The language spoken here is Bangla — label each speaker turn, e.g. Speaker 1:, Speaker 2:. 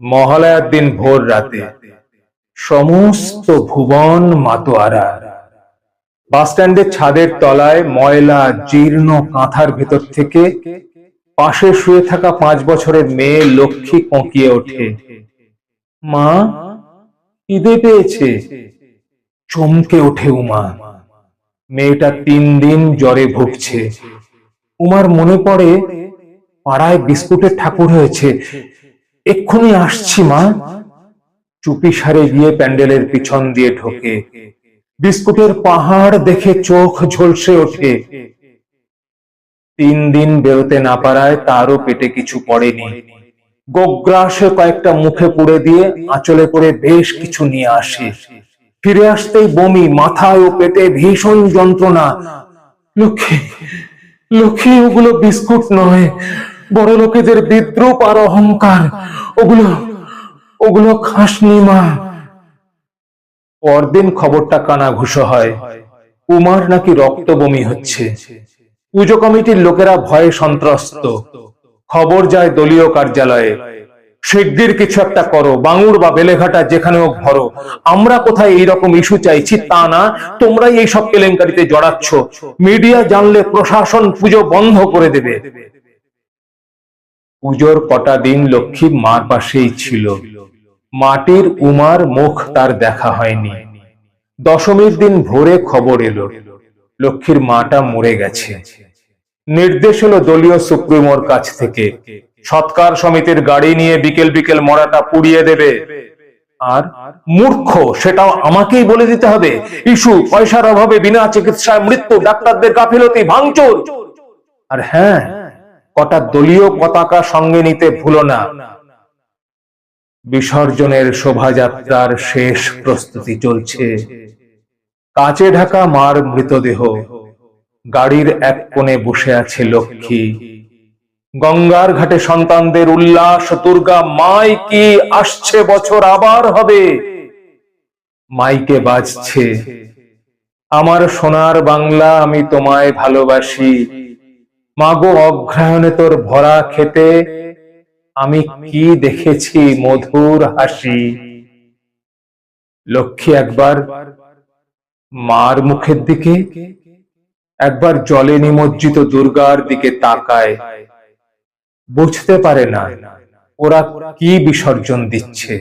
Speaker 1: মহালয়ার দিন ভোর রাতে সমস্ত ভুবন মাতোয়ারা। বাস স্ট্যান্ডের ছাদের তলায় ময়লা জীর্ণ কাঁথার ভেতর থেকে পাশে শুয়ে থাকা পাঁচ বছরের মেয়ে লক্ষ্মী কঁকিয়ে ওঠে। মা, খিদে পেয়েছে। চমকে ওঠে উমা। মেয়েটা তিন দিন জ্বরে ভুগছে। উমার মনে পড়ে, পাড়ায় বিস্কুটের ঠাকুর হয়েছে। এক্ষুনি আসছি, মা। চুপি সারে গিয়ে প্যান্ডেলের পিছন দিয়ে ঢোকে। বিস্কুটের পাহাড় দেখে চোখ ঝলসে ওঠে। তিন দিন বেরোতে না পারায় তারও পেটে কিছু পড়েনি। গোগ্রাসে কয়েকটা মুখে পুড়ে দিয়ে আঁচলে করে বেশ কিছু নিয়ে আসে। ফিরে আসতেই বমি মাথায় ও পেটে ভীষণ যন্ত্রণা। লক্ষ্মী লক্ষ্মী, ওগুলো বিস্কুট নয়। বড় লোকেদের বিদ্রুপ আর অহংকার, ওগুলো ওগুলো খাসনি মা। পরদিন খবরটা কানা ঘুষো হয়, উমার নাকি রক্ত বমি হচ্ছে। পুজো কমিটির লোকেরা ভয়ে সন্ত্রস্ত। খবর যায় দলীয় কার্যালয়ে, শিগগির কিছু একটা করো, বাঙুর বা বেলেঘাটা যেখানে হোক ভরো। আমরা কোথায় এইরকম ইস্যু চাইছি তা না, তোমরাই এই সব কেলেঙ্কারিতে জড়াচ্ছ। মিডিয়া জানলে প্রশাসন পুজো বন্ধ করে দেবে। পুজোর কটা দিন লক্ষ্মী মার পাশেই ছিল। মাটির উমার মুখ তার দেখা হয়নি। দশমীর দিন ভোরে খবর এলো। লক্ষ্মীর মাটা মরে গেছে। নির্দেশ হলো দলীয় সুপ্রিমোর কাছ থেকে। সৎকার সমিতির গাড়ি নিয়ে বিকেল বিকেল মরাটা পুড়িয়ে দেবে। আর মূর্খ, সেটাও আমাকেই বলে দিতে হবে। ইস্যু, পয়সার অভাবে বিনা চিকিৎসায় মৃত্যু, ডাক্তারদের গাফিলতি, ভাঙচুর। আর হ্যাঁ কটা দলীয় পতাকা সঙ্গে নিতে ভুলো না। বিসর্জনের শোভাযাত্রার শেষ প্রস্তুতি চলছে। কাচে ঢাকা মার মৃতদেহ। গাড়ির এক কোণে বসে আছে লক্ষ্মী। গঙ্গার ঘাটে সন্তানদের উল্লাস, দুর্গা মাই কি আসছে, বছর আবার হবে। মাইকে বাজছে, আমার সোনার বাংলা আমি তোমায় ভালোবাসি। মাগো অগ্রহায়ণে তোর ভরা খেতে আমি কি দেখেছি মধুর হাসি? লক্ষ্মী একবার মার মুখের দিকে, একবার জলে নিমজ্জিত দুর্গার দিকে তাকায়। বুঝতে পারে না ওরা কি বিসর্জন দিচ্ছে।